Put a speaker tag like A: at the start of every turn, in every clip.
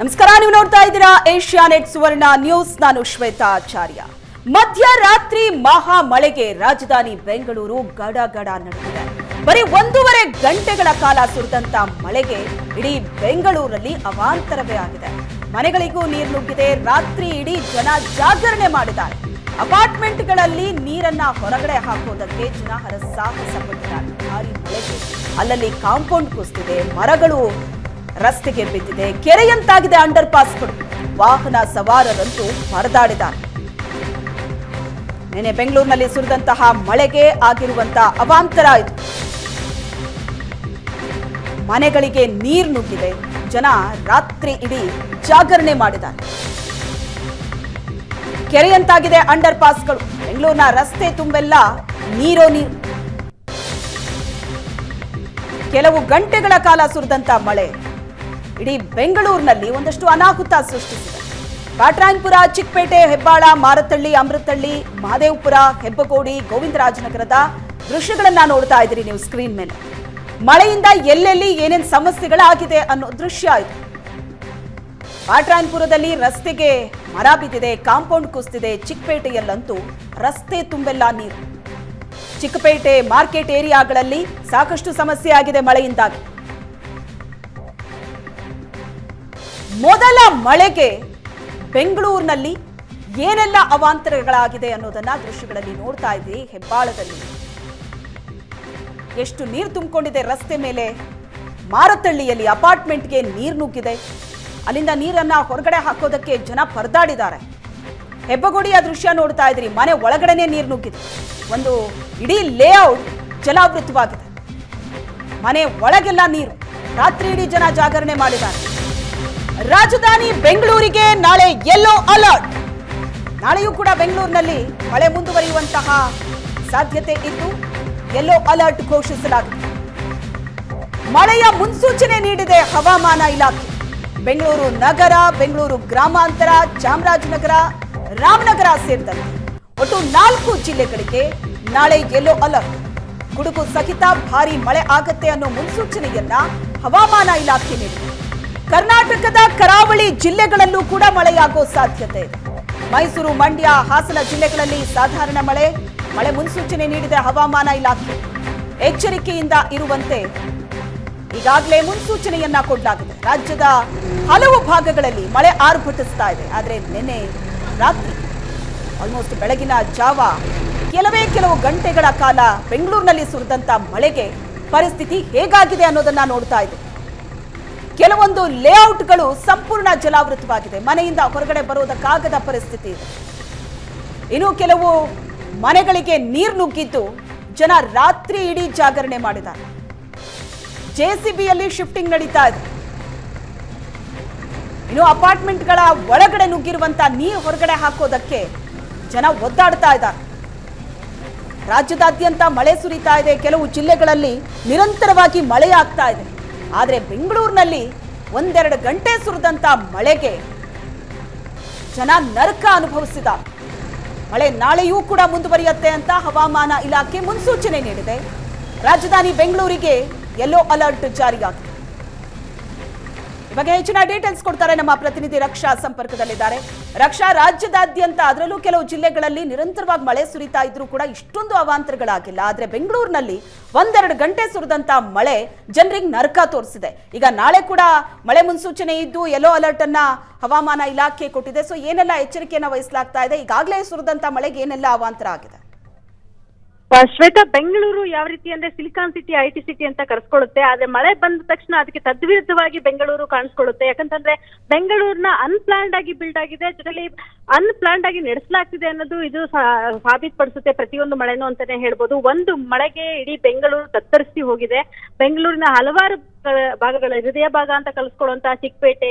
A: ನಮಸ್ಕಾರ, ನೀವು ನೋಡ್ತಾ ಇದ್ದೀರಾ ಏಷ್ಯಾ ನೆಟ್ ಸುವರ್ಣ ನ್ಯೂಸ್. ನಾನು ಶ್ವೇತಾ ಆಚಾರ್ಯ. ಮಧ್ಯರಾತ್ರಿ ಮಹಾ ಮಳೆಗೆ ರಾಜಧಾನಿ ಬೆಂಗಳೂರು ಗಡ ಗಡ ನಡೆದಿದೆ ಬರೀ ಒಂದೂವರೆ ಗಂಟೆಗಳ ಕಾಲ ಸುರಿದಂತ ಮಳೆಗೆ ಇಡೀ ಬೆಂಗಳೂರಲ್ಲಿ ಅವಾಂತರವೇ ಆಗಿದೆ. ಮನೆಗಳಿಗೂ ನೀರು ನುಗ್ಗಿದೆ, ರಾತ್ರಿ ಇಡೀ ಜನ ಜಾಗರಣೆ ಮಾಡಿದ್ದಾರೆ. ಅಪಾರ್ಟ್ಮೆಂಟ್ಗಳಲ್ಲಿ ನೀರನ್ನ ಹೊರಗಡೆ ಹಾಕೋದಕ್ಕೆ ಜನ ಹರಸಾಹಸ ಪಟ್ಟಿದ್ದಾರೆ. ಭಾರಿ ಮಳೆಗೆ ಅಲ್ಲಲ್ಲಿ ಕಾಂಪೌಂಡ್ ಕುಸಿದಿದೆ, ಮರಗಳು ರಸ್ತೆಗೆ ಬಿದ್ದಿದೆ. ಕೆರೆಯಂತಾಗಿದೆ ಅಂಡರ್ ಪಾಸ್ಗಳು ವಾಹನ ಸವಾರರಂತೂ ಪರದಾಡಿದ್ದಾರೆ. ನಿನ್ನೆ ಬೆಂಗಳೂರಿನಲ್ಲಿ ಸುರಿದಂತಹ ಮಳೆಗೆ ಆಗಿರುವಂತಹ ಅವಾಂತರ ಇದು. ಮನೆಗಳಿಗೆ ನೀರು ನುಗ್ಗಿದೆ. ಜನ ರಾತ್ರಿ ಇಡೀ ಜಾಗರಣೆ ಮಾಡಿದ್ದಾರೆ. ಕೆರೆಯಂತಾಗಿದೆ ಅಂಡರ್ ಪಾಸ್ಗಳು ಬೆಂಗಳೂರಿನ ರಸ್ತೆ ತುಂಬೆಲ್ಲ ನೀರೋ ನೀರು. ಕೆಲವು ಗಂಟೆಗಳ ಕಾಲ ಸುರಿದಂತ ಮಳೆ. ಇಡೀ ಬೆಂಗಳೂರಿನಲ್ಲಿ ಒಂದಷ್ಟು ಅನಾಹುತ ಸೃಷ್ಟಿಸಿದೆ. ಕಾಟ್ರಾಯನ್ಪುರ ಚಿಕ್ಕಪೇಟೆ, ಹೆಬ್ಬಾಳ ಮಾರತಳ್ಳಿ ಅಮೃತಳ್ಳಿ, ಮಹದೇವಪುರ, ಹೆಬ್ಬಗೋಡಿ, ಗೋವಿಂದರಾಜನಗರದ ದೃಶ್ಯಗಳನ್ನ ನೋಡ್ತಾ ಇದ್ದೀರಿ ನೀವು ಸ್ಕ್ರೀನ್ ಮೇಲೆ. ಮಳೆಯಿಂದ ಎಲ್ಲೆಲ್ಲಿ ಏನೇನು ಸಮಸ್ಯೆಗಳಾಗಿದೆ ಅನ್ನೋ ದೃಶ್ಯ ಇದು. ಕಾಟ್ರಾಯನ್ಪುರದಲ್ಲಿ ರಸ್ತೆಗೆ ಮರ ಬಿದ್ದಿದೆ, ಕಾಂಪೌಂಡ್ ಕುಸಿದಿದೆ, ಚಿಕ್ಕಪೇಟೆಯಲ್ಲಂತೂ ರಸ್ತೆ ತುಂಬೆಲ್ಲ ನೀರು. ಚಿಕ್ಕಪೇಟೆ ಮಾರ್ಕೆಟ್ ಏರಿಯಾಗಳಲ್ಲಿ ಸಾಕಷ್ಟು ಸಮಸ್ಯೆ ಆಗಿದೆ ಮಳೆಯಿಂದಾಗಿ. ಮೊದಲ ಮಳೆಗೆ ಬೆಂಗಳೂರಿನಲ್ಲಿ ಏನೆಲ್ಲ ಅವಾಂತರಗಳಾಗಿದೆ ಅನ್ನೋದನ್ನ ದೃಶ್ಯಗಳಲ್ಲಿ ನೋಡ್ತಾ ಇದ್ದೀವಿ ಹೆಬ್ಬಾಳದಲ್ಲಿ. ಎಷ್ಟು ನೀರು ತುಂಬಿಕೊಂಡಿದೆ ರಸ್ತೆ ಮೇಲೆ. ಮಾರತಳ್ಳಿಯಲ್ಲಿ ಅಪಾರ್ಟ್ಮೆಂಟ್ಗೆ ನೀರು ನುಗ್ಗಿದೆ. ಅಲ್ಲಿಂದ ನೀರನ್ನ ಹೊರಗಡೆ ಹಾಕೋದಕ್ಕೆ ಜನ ಪರದಾಡಿದ್ದಾರೆ. ಹೆಬ್ಬಗೋಡಿಯ ದೃಶ್ಯ ನೋಡ್ತಾ ಇದ್ರಿ, ಮನೆ ಒಳಗಡೆನೆ ನೀರು ನುಗ್ಗಿದೆ. ಒಂದು ಇಡೀ ಲೇಔಟ್ ಜಲಾವೃತವಾಗಿದೆ. ಮನೆ ಒಳಗೆಲ್ಲ ನೀರು. ರಾತ್ರಿ ಇಡೀ ಜನ ಜಾಗರಣೆ ಮಾಡಿದ್ದಾರೆ. ರಾಜಧಾನಿ ಬೆಂಗಳೂರಿಗೆ ನಾಳೆ ಯೆಲ್ಲೋ ಅಲರ್ಟ್ ನಾಳೆಯೂ ಕೂಡ ಬೆಂಗಳೂರಿನಲ್ಲಿ ಮಳೆ ಮುಂದುವರಿಯುವಂತಹ ಸಾಧ್ಯತೆ ಇದ್ದು ಯೆಲ್ಲೋ ಅಲರ್ಟ್ ಘೋಷಿಸಲಾಗಿದೆ. ಮಳೆಯ ಮುನ್ಸೂಚನೆ ನೀಡಿದೆ ಹವಾಮಾನ ಇಲಾಖೆ. ಬೆಂಗಳೂರು ನಗರ, ಬೆಂಗಳೂರು ಗ್ರಾಮಾಂತರ, ಚಾಮರಾಜನಗರ, ರಾಮನಗರ ಸೇರಿದಂತೆ ಒಟ್ಟು ನಾಲ್ಕು ಜಿಲ್ಲೆಗಳಿಗೆ ನಾಳೆ ಯೆಲ್ಲೋ ಅಲರ್ಟ್ ಗುಡುಗು ಸಹಿತ ಭಾರಿ ಮಳೆ ಆಗತ್ತೆ ಅನ್ನೋ ಮುನ್ಸೂಚನೆಯನ್ನ ಹವಾಮಾನ ಇಲಾಖೆ ನೀಡಿದೆ. ಕರ್ನಾಟಕದ ಕರಾವಳಿ ಜಿಲ್ಲೆಗಳಲ್ಲೂ ಕೂಡ ಮಳೆಯಾಗೋ ಸಾಧ್ಯತೆ. ಇದೆ ಮೈಸೂರು, ಮಂಡ್ಯ, ಹಾಸನ ಜಿಲ್ಲೆಗಳಲ್ಲಿ ಸಾಧಾರಣ ಮಳೆ. ಮಳೆ ಮುನ್ಸೂಚನೆ ನೀಡಿದೆ ಹವಾಮಾನ ಇಲಾಖೆ. ಎಚ್ಚರಿಕೆಯಿಂದ ಇರುವಂತೆ ಈಗಾಗಲೇ ಮುನ್ಸೂಚನೆಯನ್ನ ಕೊಡಲಾಗಿದೆ. ರಾಜ್ಯದ ಹಲವು ಭಾಗಗಳಲ್ಲಿ ಮಳೆ ಆರ್ಭಟಿಸ್ತಾ ಇದೆ. ಆದರೆ ನಿನ್ನೆ ರಾತ್ರಿ ಆಲ್ಮೋಸ್ಟ್ ಬೆಳಗಿನ ಜಾವ ಕೆಲವೇ ಕೆಲವು ಗಂಟೆಗಳ ಕಾಲ ಬೆಂಗಳೂರಿನಲ್ಲಿ ಸುರಿದಂತ ಮಳೆಗೆ ಪರಿಸ್ಥಿತಿ ಹೇಗಾಗಿದೆ ಅನ್ನೋದನ್ನ ನೋಡ್ತಾ ಇದೆ ಕೆಲವೊಂದು ಲೇಔಟ್ಗಳು ಸಂಪೂರ್ಣ ಜಲಾವೃತವಾಗಿದೆ. ಮನೆಯಿಂದ ಹೊರಗಡೆ ಬರುವುದಕ್ಕಾಗದ ಪರಿಸ್ಥಿತಿ ಇದೆ. ಇನ್ನು ಕೆಲವು ಮನೆಗಳಿಗೆ ನೀರು ನುಗ್ಗಿದ್ದು ಜನ ರಾತ್ರಿ ಇಡೀ ಜಾಗರಣೆ ಮಾಡಿದ್ದಾರೆ. ಜೆಸಿಬಿಯಲ್ಲಿ ಶಿಫ್ಟಿಂಗ್ ನಡೀತಾ ಇದೆ. ಇನ್ನು ಅಪಾರ್ಟ್ಮೆಂಟ್ಗಳ ಒಳಗಡೆ ನುಗ್ಗಿರುವಂತ ನೀರು ಹೊರಗಡೆ ಹಾಕೋದಕ್ಕೆ ಜನ ಒದ್ದಾಡ್ತಾ ಇದ್ದಾರೆ. ರಾಜ್ಯದಾದ್ಯಂತ ಮಳೆ ಸುರಿತಾ ಇದೆ. ಕೆಲವು ಜಿಲ್ಲೆಗಳಲ್ಲಿ ನಿರಂತರವಾಗಿ ಮಳೆ ಆಗ್ತಾ ಇದೆ. ಆದರೆ ಬೆಂಗಳೂರಿನಲ್ಲಿ ಒಂದೆರಡು ಗಂಟೆ ಸುರಿದಂಥ ಮಳೆಗೆ ಜನ ನರಕ ಅನುಭವಿಸಿದ. ಮಳೆ ನಾಳೆಯೂ ಕೂಡ ಮುಂದುವರಿಯುತ್ತೆ ಅಂತ ಹವಾಮಾನ ಇಲಾಖೆ ಮುನ್ಸೂಚನೆ ನೀಡಿದೆ. ರಾಜಧಾನಿ ಬೆಂಗಳೂರಿಗೆ ಯೆಲ್ಲೋ ಅಲರ್ಟ್ ಜಾರಿಯಾಗಿದೆ. ಬಗ್ಗೆ ಹೆಚ್ಚಿನ ಡೀಟೇಲ್ಸ್ ಕೊಡ್ತಾರೆ ನಮ್ಮ ಪ್ರತಿನಿಧಿ ರಕ್ಷಾ ಸಂಪರ್ಕದಲ್ಲಿದ್ದಾರೆ. ರಕ್ಷಾ ರಾಜ್ಯದಾದ್ಯಂತ ಅದರಲ್ಲೂ ಕೆಲವು ಜಿಲ್ಲೆಗಳಲ್ಲಿ ನಿರಂತರವಾಗಿ ಮಳೆ ಸುರಿತಾ ಇದ್ರೂ ಕೂಡ ಇಷ್ಟೊಂದು ಅವಾಂತರಗಳಾಗಿಲ್ಲ. ಆದ್ರೆ ಬೆಂಗಳೂರಿನಲ್ಲಿ ಒಂದೆರಡು ಗಂಟೆ ಸುರಿದಂತ ಮಳೆ ಜನರಿಗೆ ನರಕ ತೋರಿಸಿದೆ. ಈಗ ನಾಳೆ ಕೂಡ ಮಳೆ ಮುನ್ಸೂಚನೆ ಇದ್ದು ಯೆಲ್ಲೋ ಅಲರ್ಟ್ ಅನ್ನ ಹವಾಮಾನ ಇಲಾಖೆ ಕೊಟ್ಟಿದೆ. ಸೊ ಏನೆಲ್ಲ ಎಚ್ಚರಿಕೆಯನ್ನು ವಹಿಸಲಾಗ್ತಾ ಇದೆ? ಈಗಾಗಲೇ ಸುರಿದಂತ ಮಳೆಗೆ ಏನೆಲ್ಲ ಅವಾಂತರ ಆಗಿದೆ?
B: ಶ್ವೇತಾ, ಬೆಂಗಳೂರು ಯಾವ ರೀತಿ ಅಂದ್ರೆ silicon city, I T city ಅಂತ ಕರೆಸ್ಕೊಳ್ಳುತ್ತೆ, ಆದ್ರೆ ಮಳೆ ಬಂದ ತಕ್ಷಣ ಅದಕ್ಕೆ ತದ್ವಿರುದ್ಧವಾಗಿ ಬೆಂಗಳೂರು ಕಾಣಿಸ್ಕೊಳ್ಳುತ್ತೆ. ಯಾಕಂತಂದ್ರೆ ಬೆಂಗಳೂರಿನ ಅನ್ಪ್ಲಾನ್ಡ್ ಆಗಿ ಬಿಲ್ಡ್ ಆಗಿದೆ ಜೊತೆಲಿ ಅನ್ಪ್ಲಾನ್ಡ್ ಆಗಿ ನಡೆಸಲಾಗ್ತಿದೆ ಅನ್ನೋದು ಇದು ಸಾಬೀತುಪಡಿಸುತ್ತೆ ಪ್ರತಿಯೊಂದು ಮಳೆನೂ ಅಂತಾನೆ ಹೇಳ್ಬೋದು. ಒಂದು ಮಳೆಗೆ ಇಡೀ ಬೆಂಗಳೂರು ತತ್ತರಿಸಿ ಹೋಗಿದೆ. ಬೆಂಗಳೂರಿನ ಹಲವಾರು ಭಾಗಗಳ ಹೃದಯ ಭಾಗ ಅಂತ ಕಲಿಸ್ಕೊಳ್ಳುವಂತಹ ಚಿಕ್ಕಪೇಟೆ,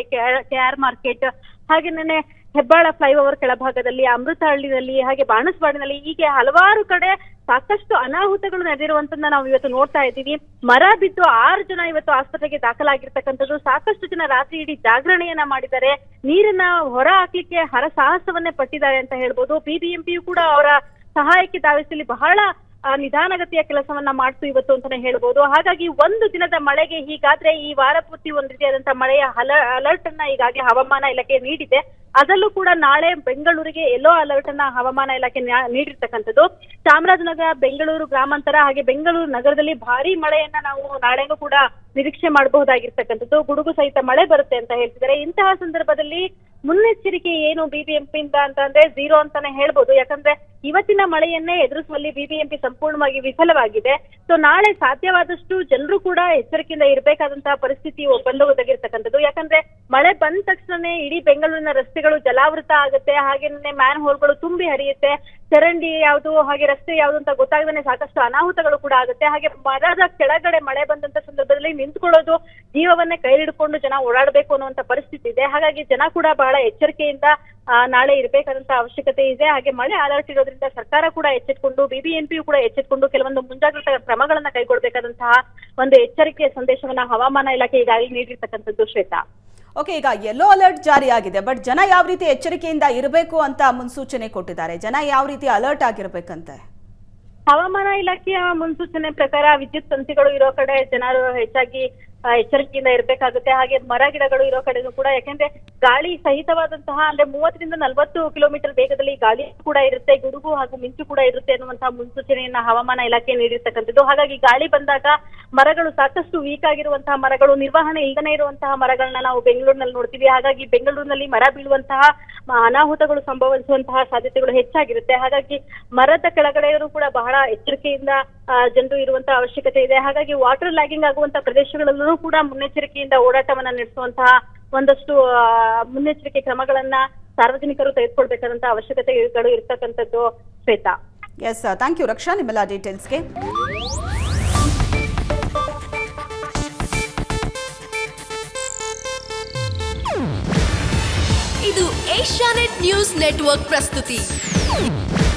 B: ಕೆ ಆರ್ ಮಾರ್ಕೆಟ್ ಹಾಗೇನೆ ಹೆಬ್ಬಾಳ ಫ್ಲೈಓವರ್ ಕೆಳಭಾಗದಲ್ಲಿ ಅಮೃತಹಳ್ಳಿನಲ್ಲಿ ಹಾಗೆ ಬಾಣಸ್ವಾಡಿನಲ್ಲಿ, ಹೀಗೆ ಹಲವಾರು ಕಡೆ ಸಾಕಷ್ಟು ಅನಾಹುತಗಳು ನಡೆದಿರುವಂತನ್ನ ನಾವು ಇವತ್ತು ನೋಡ್ತಾ ಇದ್ದೀವಿ. ಮರ ಬಿದ್ದು ಆರು ಜನ ಇವತ್ತು ಆಸ್ಪತ್ರೆಗೆ ದಾಖಲಾಗಿರ್ತಕ್ಕಂಥದ್ದು. ಸಾಕಷ್ಟು ಜನ ರಾತ್ರಿ ಇಡೀ ಜಾಗರಣೆಯನ್ನ ಮಾಡಿದ್ದಾರೆ. ನೀರನ್ನ ಹೊರ ಹಾಕ್ಲಿಕ್ಕೆ ಹರಸಾಹಸವನ್ನೇ ಪಟ್ಟಿದ್ದಾರೆ ಅಂತ ಹೇಳ್ಬೋದು. ಬಿಬಿಎಂಪಿಯು ಕೂಡ ಅವರ ಸಹಾಯಕ್ಕೆ ಧಾವಿಸಲಿ ಬಹಳ ನಿಧಾನಗತಿಯ ಕೆಲಸವನ್ನ ಮಾಡ್ತು ಇವತ್ತು ಅಂತಾನೆ ಹೇಳ್ಬೋದು. ಹಾಗಾಗಿ ಒಂದು ದಿನದ ಮಳೆಗೆ ಹೀಗಾದ್ರೆ ಈ ವಾರ ಪೂರ್ತಿ ಒಂದು ರೀತಿಯಾದಂತಹ ಮಳೆಯ ಅಲರ್ಟ್ ಅನ್ನ ಈಗಾಗಲೇ ಹವಾಮಾನ ಇಲಾಖೆ ನೀಡಿದೆ. ಅದರಲ್ಲೂ ಕೂಡ ನಾಳೆ ಬೆಂಗಳೂರಿಗೆ ಎಲ್ಲೋ ಅಲರ್ಟ್ ಅನ್ನ ಹವಾಮಾನ ಇಲಾಖೆ ನೀಡಿರ್ತಕ್ಕಂಥದ್ದು. ಚಾಮರಾಜನಗರ, ಬೆಂಗಳೂರು ಗ್ರಾಮಾಂತರ ಹಾಗೆ ಬೆಂಗಳೂರು ನಗರದಲ್ಲಿ ಭಾರಿ ಮಳೆಯನ್ನ ನಾವು ನಾಳೆಗೂ ಕೂಡ ನಿರೀಕ್ಷೆ ಮಾಡಬಹುದಾಗಿರ್ತಕ್ಕಂಥದ್ದು. ಗುಡುಗು ಸಹಿತ ಮಳೆ ಬರುತ್ತೆ ಅಂತ ಹೇಳ್ತಿದ್ದಾರೆ. ಇಂತಹ ಸಂದರ್ಭದಲ್ಲಿ ಮುನ್ನೆಚ್ಚರಿಕೆ ಏನು ಬಿಬಿಎಂಪಿಯಿಂದ ಅಂತ ಅಂದ್ರೆ ಝೀರೋ ಅಂತಾನೆ ಹೇಳ್ಬೋದು. ಯಾಕಂದ್ರೆ ಇವತ್ತಿನ ಮಳೆಯನ್ನೇ ಎದುರಿಸುವಲ್ಲಿ ಬಿಬಿಎಂಪಿ ಸಂಪೂರ್ಣವಾಗಿ ವಿಫಲವಾಗಿದೆ. ಸೊ ನಾಳೆ ಸಾಧ್ಯವಾದಷ್ಟು ಜನರು ಕೂಡ ಎಚ್ಚರಿಕೆಯಿಂದ ಇರಬೇಕಾದಂತಹ ಪರಿಸ್ಥಿತಿ ಬಂದು ಒದಗಿರ್ತಕ್ಕಂಥದ್ದು ಯಾಕಂದ್ರೆ, ಮಳೆ ಬಂದ ತಕ್ಷಣನೇ ಇಡೀ ಬೆಂಗಳೂರಿನ ರಸ್ತೆಗಳು ಜಲಾವೃತ ಆಗುತ್ತೆ. ಹಾಗೇನೆ ಮ್ಯಾನ್ ಹೋಲ್ಗಳು ತುಂಬಿ ಹರಿಯುತ್ತೆ. ಚರಂಡಿ ಯಾವುದು, ಹಾಗೆ ರಸ್ತೆ ಯಾವುದು ಅಂತ ಗೊತ್ತಾಗದೇ ಸಾಕಷ್ಟು ಅನಾಹುತಗಳು ಕೂಡ ಆಗುತ್ತೆ. ಹಾಗೆ ಮರದ ಕೆಳಗಡೆ ಮಳೆ ಬಂದಂತ ಸಂದರ್ಭದಲ್ಲಿ ನಿಂತ್ಕೊಳ್ಳೋದು ಜೀವವನ್ನೇ ಕೈ ಹಿಡ್ಕೊಂಡು ಜನ ಓಡಾಡಬೇಕು ಅನ್ನುವಂತ ಪರಿಸ್ಥಿತಿ ಇದೆ. ಹಾಗಾಗಿ ಜನ ಕೂಡ ಬಹಳ ಎಚ್ಚರಿಕೆಯಿಂದ ನಾಳೆ ಇರಬೇಕಾದಂತ ಅವಶ್ಯಕತೆ ಇದೆ. ಹಾಗೆ ಮಳೆ ಅಲರ್ಟ್ ಇರೋದ್ರಿಂದ ಸರ್ಕಾರ ಕೂಡ ಎಚ್ಚೆತ್ಕೊಂಡು ಬಿಬಿಎಂಪಿಯು ಕೂಡ ಎಚ್ಚೆತ್ಕೊಂಡು ಕೆಲವೊಂದು ಮುಂಜಾಗ್ರತಾ ಕ್ರಮಗಳನ್ನ ಕೈಗೊಳ್ಳಬೇಕಾದಂತಹ ಒಂದು ಎಚ್ಚರಿಕೆಯ ಸಂದೇಶವನ್ನ ಹವಾಮಾನ ಇಲಾಖೆ ಈಗಾಗಲೇ ನೀಡಿರ್ತಕ್ಕಂಥದ್ದು ಶ್ವೇತಾ.
A: ಓಕೆ ಈಗ ಯೆಲ್ಲೋ ಅಲರ್ಟ್ ಜಾರಿಯಾಗಿದೆ ಬಟ್ ಜನ ಯಾವ ರೀತಿ ಎಚ್ಚರಿಕೆಯಿಂದ ಇರಬೇಕು ಅಂತ ಮುನ್ಸೂಚನೆ ಕೊಟ್ಟಿದ್ದಾರೆ? ಜನ ಯಾವ ರೀತಿ ಅಲರ್ಟ್ ಆಗಿರ್ಬೇಕಂತೆ?
B: ಹವಾಮಾನ ಇಲಾಖೆಯ ಮುನ್ಸೂಚನೆ ಪ್ರಕಾರ ವಿದ್ಯುತ್ ತಂತಿಗಳು ಇರೋ ಕಡೆ ಜನರು ಹೆಚ್ಚಾಗಿ ಎಚ್ಚರಿಕೆಯಿಂದ ಇರಬೇಕಾಗುತ್ತೆ. ಹಾಗೆ ಮರ ಗಿಡಗಳು ಇರೋ ಕಡೆನೂ ಕೂಡ. ಯಾಕೆಂದ್ರೆ ಗಾಳಿ ಸಹಿತವಾದಂತಹ, ಅಂದ್ರೆ ಮೂವತ್ತರಿಂದ ನಲವತ್ತು ಕಿಲೋಮೀಟರ್ ವೇಗದಲ್ಲಿ ಗಾಳಿ ಕೂಡ ಇರುತ್ತೆ. ಗುಡುಗು ಹಾಗೂ ಮಿಂಚು ಕೂಡ ಇರುತ್ತೆ ಅನ್ನುವಂತಹ ಮುನ್ಸೂಚನೆಯನ್ನ ಹವಾಮಾನ ಇಲಾಖೆ ನೀಡಿರ್ತಕ್ಕಂಥದ್ದು. ಹಾಗಾಗಿ ಗಾಳಿ ಬಂದಾಗ ಮರಗಳು ಸಾಕಷ್ಟು ವೀಕ್ ಆಗಿರುವಂತಹ ಮರಗಳು, ನಿರ್ವಹಣೆ ಇಲ್ಲದೇ ಇರುವಂತಹ ಮರಗಳನ್ನ ನಾವು ಬೆಂಗಳೂರಿನಲ್ಲಿ ನೋಡ್ತೀವಿ. ಹಾಗಾಗಿ ಬೆಂಗಳೂರಿನಲ್ಲಿ ಮರ ಬೀಳುವಂತಹ ಅನಾಹುತಗಳು ಸಂಭವಿಸುವಂತಹ ಸಾಧ್ಯತೆಗಳು ಹೆಚ್ಚಾಗಿರುತ್ತೆ. ಹಾಗಾಗಿ ಮರದ ಕೆಳಗಡೆಯವರು ಕೂಡ ಬಹಳ ಎಚ್ಚರಿಕೆಯಿಂದ ಜನರು ಇರುವಂತಹ ಅವಶ್ಯಕತೆ ಇದೆ. ಹಾಗಾಗಿ ವಾಟರ್ ಲ್ಯಾಗಿಂಗ್ ಆಗುವಂತಹ ಪ್ರದೇಶಗಳಲ್ಲೂ ಕೂಡ ಮುನ್ನೆಚ್ಚರಿಕೆಯಿಂದ ಓಡಾಟವನ್ನ ನಡೆಸುವಂತಹ ಒಂದಷ್ಟು ಮುನ್ನೆಚ್ಚರಿಕೆ ಕ್ರಮಗಳನ್ನ ಸಾರ್ವಜನಿಕರು ತೆಗೆದುಕೊಳ್ಬೇಕಾದಂತಹ ಅವಶ್ಯಕತೆಗಳು ಇರ್ತಕ್ಕಂಥದ್ದು Shweta.
A: Yes thank you Raksha ನಿಮ್ಮೆಲ್ಲ ಡೀಟೇಲ್ಸ್ಗೆ
C: ಇದು ಏಷ್ಯಾನೆಟ್ ನ್ಯೂಸ್ ನೆಟ್ವರ್ಕ್ ಪ್ರಸ್ತುತಿ.